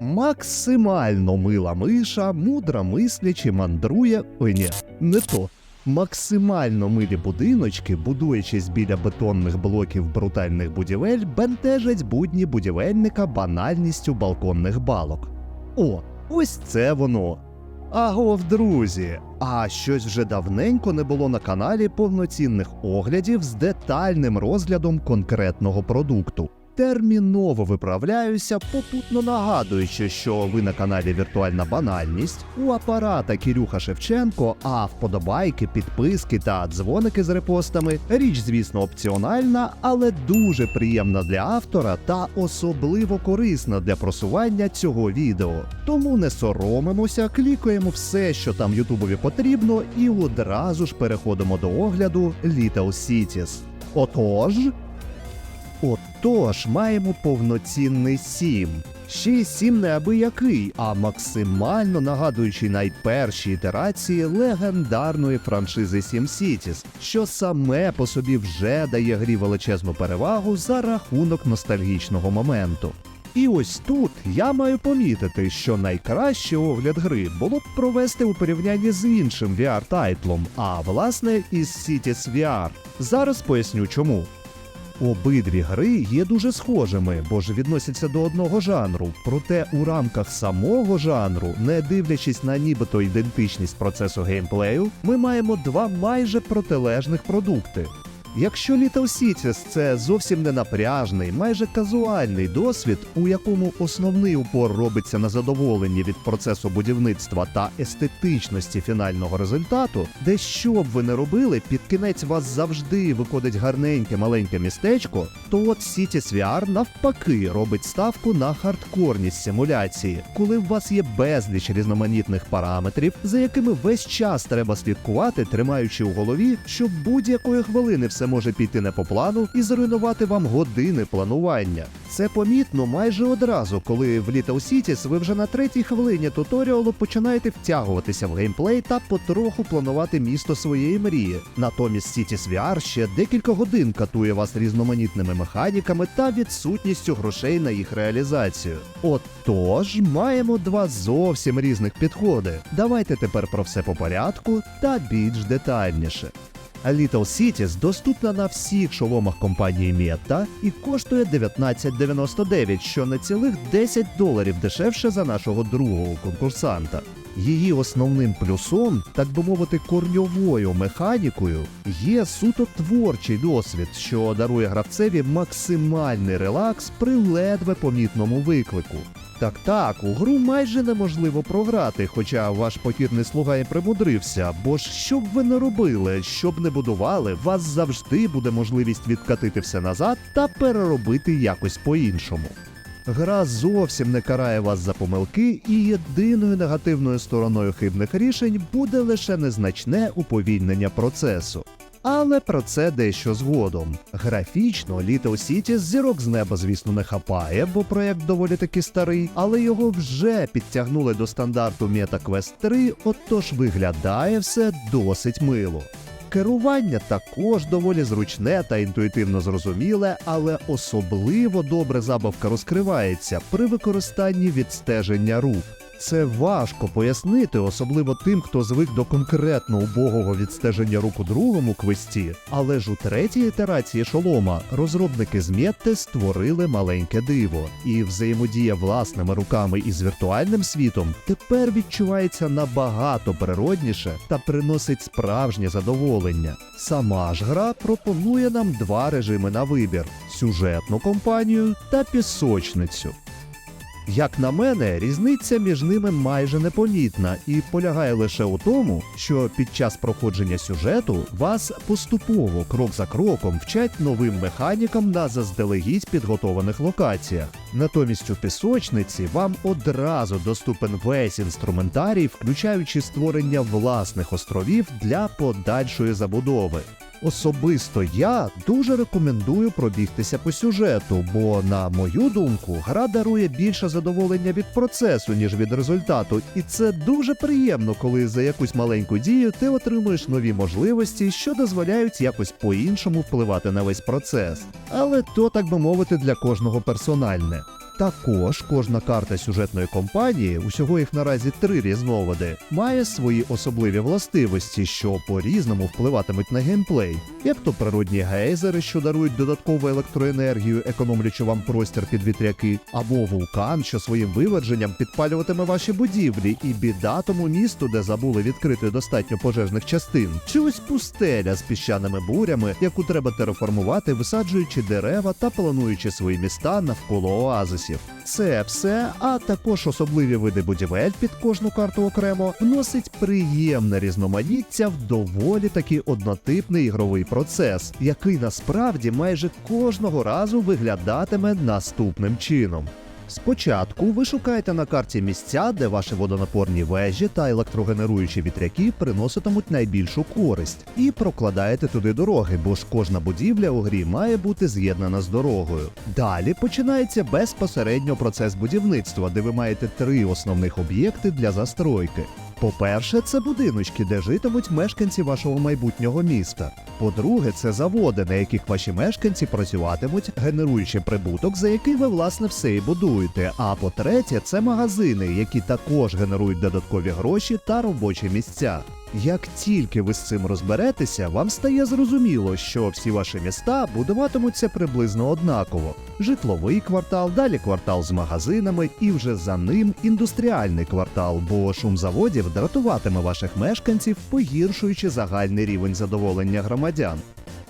Максимально мила миша, мудра мислячи, мандрує. Ой, ні, не то. Максимально милі будиночки, будуючись біля бетонних блоків брутальних будівель, бентежать будні будівельника банальністю балконних балок. О, ось це воно. Агов, друзі! А щось вже давненько не було на каналі повноцінних оглядів з детальним розглядом конкретного продукту. Терміново виправляюся, попутно нагадуючи, що ви на каналі Віртуальна банальність, у апарата Кірюха Шевченко, а вподобайки, підписки та дзвоники з репостами річ, звісно, опціональна, але дуже приємна для автора та особливо корисна для просування цього відео. Тому не соромимося, клікаємо все, що там Ютубові потрібно, і одразу ж переходимо до огляду Little Cities. Отож. Отож, маємо повноцінний сім. Ще й сім неабиякий, а максимально нагадуючий найперші ітерації легендарної франшизи SimCities, що саме по собі вже дає грі величезну перевагу за рахунок ностальгічного моменту. І ось тут я маю помітити, що найкраще огляд гри було б провести у порівнянні з іншим VR-тайтлом, а власне із Cities VR. Зараз поясню чому. Обидві гри є дуже схожими, бо ж відносяться до одного жанру. Проте у рамках самого жанру, не дивлячись на нібито ідентичність процесу геймплею, ми маємо два майже протилежних продукти. Якщо Little Cities – це зовсім не напряжний, майже казуальний досвід, у якому основний упор робиться на задоволенні від процесу будівництва та естетичності фінального результату, де що б ви не робили, під кінець вас завжди виходить гарненьке маленьке містечко, то от Cities VR навпаки робить ставку на хардкорність симуляції, коли у вас є безліч різноманітних параметрів, за якими весь час треба слідкувати, тримаючи у голові, що будь-якої хвилини все може піти не по плану і зруйнувати вам години планування. Це помітно майже одразу, коли в Little Cities ви вже на третій хвилині туторіалу починаєте втягуватися в геймплей та потроху планувати місто своєї мрії. Натомість Cities VR ще декілька годин катує вас різноманітними механіками та відсутністю грошей на їх реалізацію. Отож, маємо два зовсім різних підходи. Давайте тепер про все по порядку та більш детальніше. А Little Cities доступна на всіх шоломах компанії Meta і коштує 19,99, що на цілих 10 доларів дешевше за нашого другого конкурсанта. Її основним плюсом, так би мовити, корньовою механікою є суто творчий досвід, що дарує гравцеві максимальний релакс при ледве помітному виклику. Так так, у гру майже неможливо програти, хоча ваш покірний слуга і примудрився, бо ж що б ви не робили, що б не будували, вас завжди буде можливість відкатити все назад та переробити якось по-іншому. Гра зовсім не карає вас за помилки, і єдиною негативною стороною хибних рішень буде лише незначне уповільнення процесу. Але про це дещо згодом. Графічно Little Cities зірок з неба, звісно, не хапає, бо проект доволі таки старий, але його вже підтягнули до стандарту MetaQuest 3, отож виглядає все досить мило. Керування також доволі зручне та інтуїтивно зрозуміле, але особливо добре забавка розкривається при використанні відстеження рук. Це важко пояснити, особливо тим, хто звик до конкретно убогого відстеження рук у другому квесті. Але ж у третій ітерації шолома розробники з Метти створили маленьке диво, і взаємодія власними руками із віртуальним світом тепер відчувається набагато природніше та приносить справжнє задоволення. Сама ж гра пропонує нам два режими на вибір: сюжетну компанію та пісочницю. Як на мене, різниця між ними майже непомітна і полягає лише у тому, що під час проходження сюжету вас поступово, крок за кроком, вчать новим механікам на заздалегідь підготованих локаціях. Натомість у пісочниці вам одразу доступен весь інструментарій, включаючи створення власних островів для подальшої забудови. Особисто я дуже рекомендую пробігтися по сюжету, бо, на мою думку, гра дарує більше задоволення від процесу, ніж від результату, і це дуже приємно, коли за якусь маленьку дію ти отримуєш нові можливості, що дозволяють якось по-іншому впливати на весь процес. Але то, так би мовити, для кожного персональне. Також кожна карта сюжетної компанії, усього їх наразі три різновиди, має свої особливі властивості, що по-різному впливатимуть на геймплей, як то природні гейзери, що дарують додаткову електроенергію, економлячи вам простір під вітряки, або вулкан, що своїм виверженням підпалюватиме ваші будівлі, і біда тому місту, де забули відкрити достатньо пожежних частин, чи ось пустеля з піщаними бурями, яку треба тереформувати, висаджуючи дерева та плануючи свої міста навколо оазисів. Це все, а також особливі види будівель під кожну карту окремо, вносить приємне різноманіття в доволі таки однотипний ігровий процес, який насправді майже кожного разу виглядатиме наступним чином. Спочатку ви шукаєте на карті місця, де ваші водонапорні вежі та електрогенеруючі вітряки приноситимуть найбільшу користь, і прокладаєте туди дороги, бо ж кожна будівля у грі має бути з'єднана з дорогою. Далі починається безпосередньо процес будівництва, де ви маєте три основних об'єкти для застройки. По-перше, це будиночки, де житимуть мешканці вашого майбутнього міста. По-друге, це заводи, на яких ваші мешканці працюватимуть, генеруючи прибуток, за який ви власне все і будуєте. А по-третє, це магазини, які також генерують додаткові гроші та робочі місця. Як тільки ви з цим розберетеся, вам стає зрозуміло, що всі ваші міста будуватимуться приблизно однаково: житловий квартал, далі квартал з магазинами, і вже за ним індустріальний квартал, бо шум заводів дратуватиме ваших мешканців, погіршуючи загальний рівень задоволення громадян.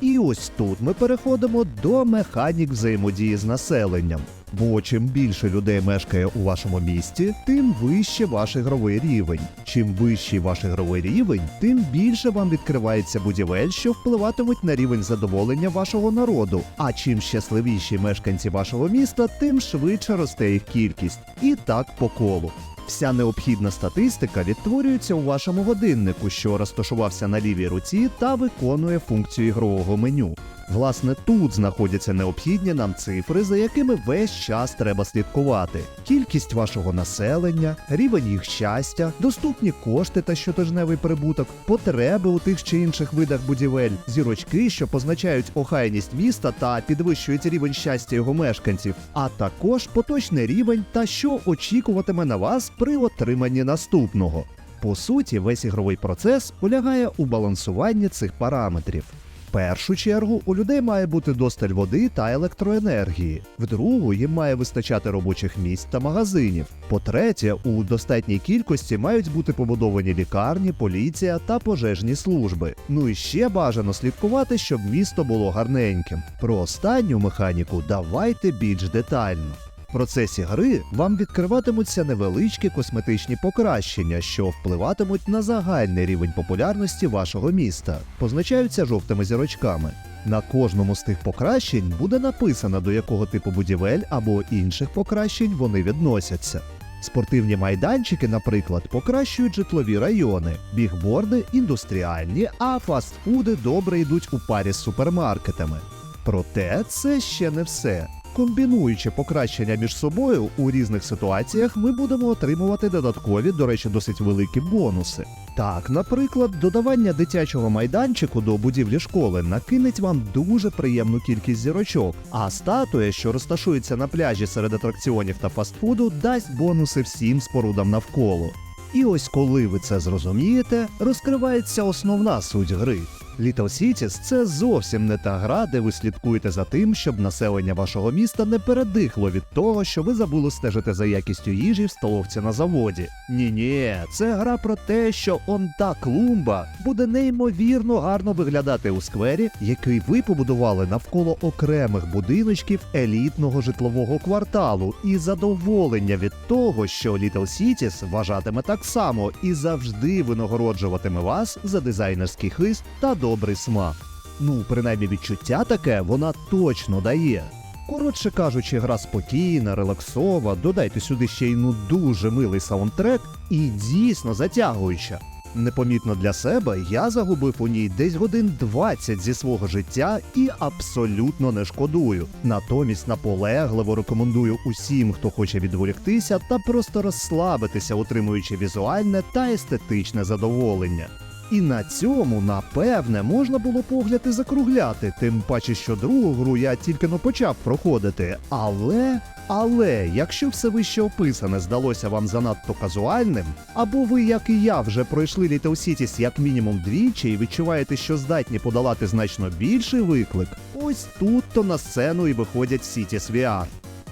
І ось тут ми переходимо до механік взаємодії з населенням. Бо чим більше людей мешкає у вашому місті, тим вище ваш ігровий рівень. Чим вищий ваш ігровий рівень, тим більше вам відкривається будівель, що впливатимуть на рівень задоволення вашого народу. А чим щасливіші мешканці вашого міста, тим швидше росте їх кількість. І так по колу. Вся необхідна статистика відтворюється у вашому годиннику, що розташувався на лівій руці та виконує функцію ігрового меню. Власне, тут знаходяться необхідні нам цифри, за якими весь час треба слідкувати: кількість вашого населення, рівень їх щастя, доступні кошти та щотижневий прибуток, потреби у тих чи інших видах будівель, зірочки, що позначають охайність міста та підвищують рівень щастя його мешканців, а також поточний рівень та що очікуватиме на вас при отриманні наступного. По суті, весь ігровий процес полягає у балансуванні цих параметрів. Першу чергу у людей має бути досталь води та електроенергії. В другу їм має вистачати робочих місць та магазинів. По-третє, у достатній кількості мають бути побудовані лікарні, поліція та пожежні служби. Ну і ще бажано слідкувати, щоб місто було гарненьким. Про останню механіку давайте більш детально. Процесі гри вам відкриватимуться невеличкі косметичні покращення, що впливатимуть на загальний рівень популярності вашого міста, позначаються жовтими зірочками. На кожному з тих покращень буде написано, до якого типу будівель або інших покращень вони відносяться. Спортивні майданчики, наприклад, покращують житлові райони, бігборди індустріальні, а фастфуди добре йдуть у парі з супермаркетами. Проте це ще не все. Комбінуючи покращення між собою у різних ситуаціях, ми будемо отримувати додаткові, до речі, досить великі бонуси. Так, наприклад, додавання дитячого майданчику до будівлі школи накинеть вам дуже приємну кількість зірочок, а статуя, що розташується на пляжі серед атракціонів та фастфуду, дасть бонуси всім спорудам навколо. І ось коли ви це зрозумієте, розкривається основна суть гри. Little Cities – це зовсім не та гра, де ви слідкуєте за тим, щоб населення вашого міста не передихло від того, що ви забули стежити за якістю їжі в столовці на заводі. Ні, ні, це гра про те, що он та клумба буде неймовірно гарно виглядати у сквері, який ви побудували навколо окремих будиночків елітного житлового кварталу, і задоволення від того, що Little Cities вважатиме так само і завжди винагороджуватиме вас за дизайнерський хист та добрий смак. Ну, принаймні відчуття таке вона точно дає. Коротше кажучи, гра спокійна, релаксова, додайте сюди ще й ну дуже милий саундтрек і дійсно затягуюча. Непомітно для себе я загубив у ній десь годин 20 зі свого життя і абсолютно не шкодую. Натомість наполегливо рекомендую усім, хто хоче відволіктися та просто розслабитися, отримуючи візуальне та естетичне задоволення. І на цьому, напевне, можна було погляд і закругляти, тим паче, що другу гру я тільки но почав проходити. Але Але якщо все вище описане здалося вам занадто казуальним, або ви, як і я, вже пройшли Little Cities як мінімум двічі і відчуваєте, що здатні подолати значно більший виклик, ось тут то на сцену і виходять Cities VR.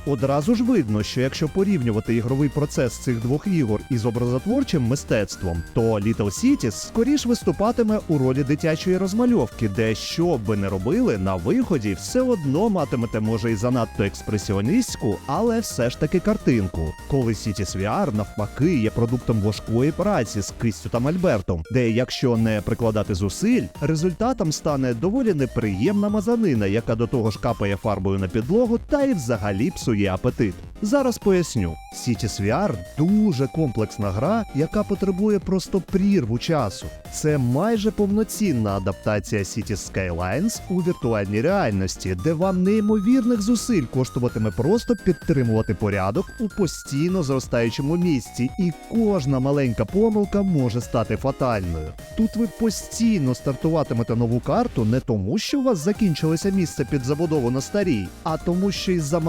Одразу ж видно, що якщо порівнювати ігровий процес цих двох ігор із образотворчим мистецтвом, то Little Cities скоріш виступатиме у ролі дитячої розмальовки, де що б ви не робили, на виході все одно матимете може і занадто експресіоністську, але все ж таки картинку. Коли Cities VR навпаки є продуктом важкої праці з кистю та мольбертом, де якщо не прикладати зусиль, результатом стане доволі неприємна мазанина, яка до того ж капає фарбою на підлогу та й взагалі псує апетит. Зараз поясню. Cities VR дуже комплексна гра, яка потребує просто прірву часу. Це майже повноцінна адаптація Cities Skylines у віртуальній реальності, де вам неймовірних зусиль коштуватиме просто підтримувати порядок у постійно зростаючому місці, і кожна маленька помилка може стати фатальною. Тут ви постійно стартуватимете нову карту не тому, що у вас закінчилося місце під забудову на старій, а тому, що із-за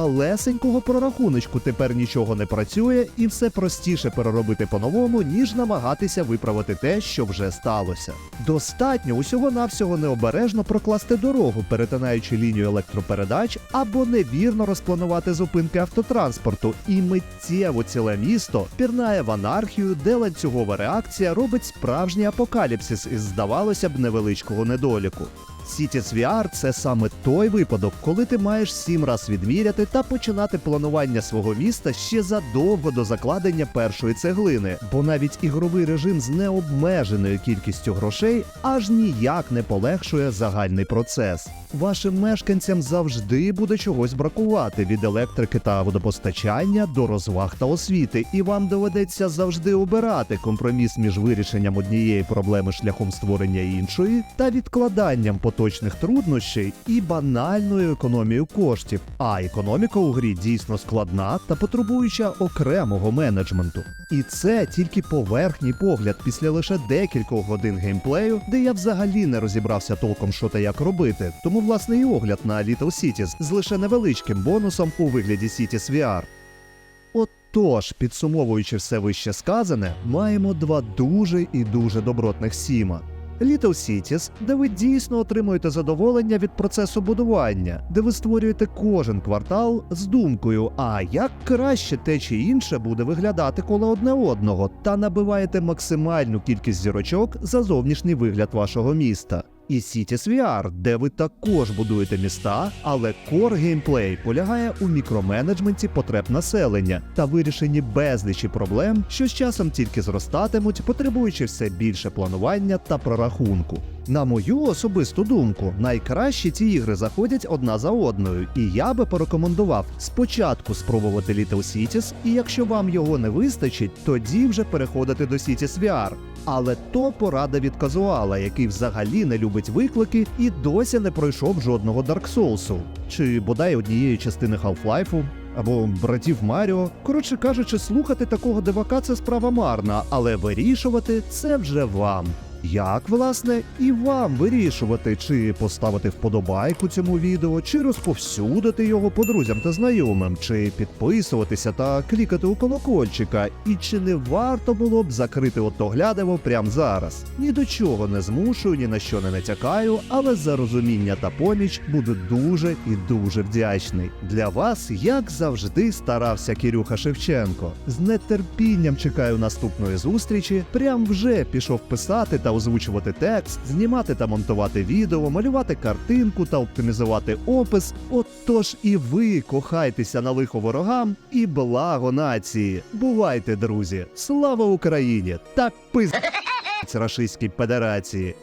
малесенького прорахуночку тепер нічого не працює, і все простіше переробити по-новому, ніж намагатися виправити те, що вже сталося. Достатньо усього-навсього необережно прокласти дорогу, перетинаючи лінію електропередач, або невірно розпланувати зупинки автотранспорту, і миттєво ціле місто пірнає в анархію, де ланцюгова реакція робить справжній апокаліпсис із, здавалося б, невеличкого недоліку. Cities VR – це саме той випадок, коли ти маєш сім раз відміряти та починати планування свого міста ще задовго до закладення першої цеглини, бо навіть ігровий режим з необмеженою кількістю грошей аж ніяк не полегшує загальний процес. Вашим мешканцям завжди буде чогось бракувати від електрики та водопостачання до розваг та освіти, і вам доведеться завжди обирати компроміс між вирішенням однієї проблеми шляхом створення іншої та відкладанням поточних труднощей і банальною економією коштів. А економіка у грі дійсно складна та потребуюча окремого менеджменту. І це тільки поверхній погляд після лише декількох годин геймплею, де я взагалі не розібрався толком, що та як робити. Тому власне і огляд на Little Cities з лише невеличким бонусом у вигляді Cities VR. Отож, підсумовуючи все вище сказане, маємо два дуже і дуже добротних сіма. Little Cities, де ви дійсно отримуєте задоволення від процесу будування, де ви створюєте кожен квартал з думкою, а як краще те чи інше буде виглядати коло одне одного, та набиваєте максимальну кількість зірочок за зовнішній вигляд вашого міста. І Cities VR, де ви також будуєте міста, але кор геймплей полягає у мікроменеджменті потреб населення та вирішенні безлічі проблем, що з часом тільки зростатимуть, потребуючи все більше планування та прорахунку. На мою особисту думку, найкраще ці ігри заходять одна за одною, і я би порекомендував спочатку спробувати Little Cities, і якщо вам його не вистачить, тоді вже переходити до Cities VR. Але то порада від казуала, який взагалі не любить виклики і досі не пройшов жодного Dark Souls, чи бодай однієї частини Half-Life, або братів Маріо. Коротше кажучи, слухати такого дивака це справа марна, але вирішувати це вже вам. Як, власне, і вам вирішувати, чи поставити вподобайку цьому відео, чи розповсюдити його по друзям та знайомим, чи підписуватися та клікати у колокольчика, і чи не варто було б закрити отоглядиво прямо зараз. Ні до чого не змушую, ні на що не натякаю, але за розуміння та поміч буду дуже і дуже вдячний. Для вас, як завжди, старався Кірюха Шевченко. З нетерпінням чекаю наступної зустрічі. Прям вже пішов писати та озвучувати текст, знімати та монтувати відео, малювати картинку та оптимізувати опис. Отож і ви кохайтеся на лихо ворогам і благо нації. Бувайте, друзі! Слава Україні! Та пиз... Рашистській Федерації!